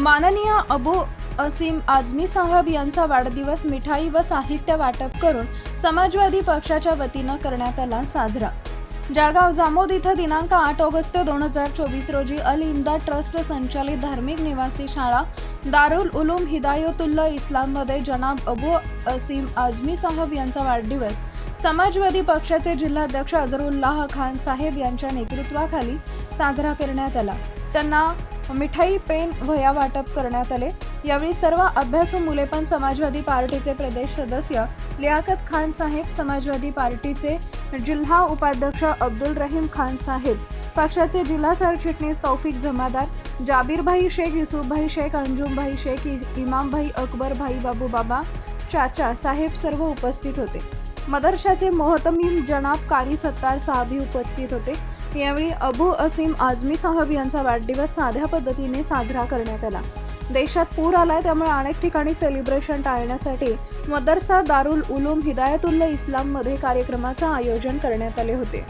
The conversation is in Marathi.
माननीय अबू असीम आझमी साहब यांचा वाढदिवस मिठाई व साहित्य वाटप करून समाजवादी पक्षाच्या वतीनं करण्यात आला साजरा. जळगाव जामोद इथं दिनांक आठ ऑगस्ट दोन हजार चोवीस रोजी अल इंदा ट्रस्ट संचालित धार्मिक निवासी शाळा दारुल उलूम हिदायतुल्ला इस्लाममध्ये जनाब अबू असीम आझमी साहब यांचा वाढदिवस समाजवादी पक्षाचे जिल्हाध्यक्ष अझरुल्लाह खान साहेब यांच्या नेतृत्वाखाली साजरा करण्यात आला. त्यांना मिठाई पेन वह्या वाटप करण्यात आले. यावेळी सर्व अभ्यासू मुले पण समाजवादी पार्टीचे प्रदेश सदस्य लियाकत खान साहेब समाजवादी पार्टीचे जिल्हा उपाध्यक्ष अब्दुल रहीम खान साहेब पक्षाचे जिल्हा सरचिटणीस तौफिक जमादार जाबीरभाई शेख युसुफभाई शेख अंजुमभाई शेख इमामभाई अकबरभाई बाबू बाबा चाचा साहेब सर्व उपस्थित होते. मदरशाचे मोहतमीम जनाब कारी सत्तार साहबी उपस्थित होते. यावेळी अबू असीम आझमी साहब यांचा वाढदिवस साध्या पद्धतीने साजरा करण्यात आला. देशात पूर आलाय त्यामुळे अनेक ठिकाणी सेलिब्रेशन टाळण्यासाठी मदरसा दारुल उलूम हिदायतुल्ला इस्लाममध्ये कार्यक्रमाचं आयोजन करण्यात आले होते.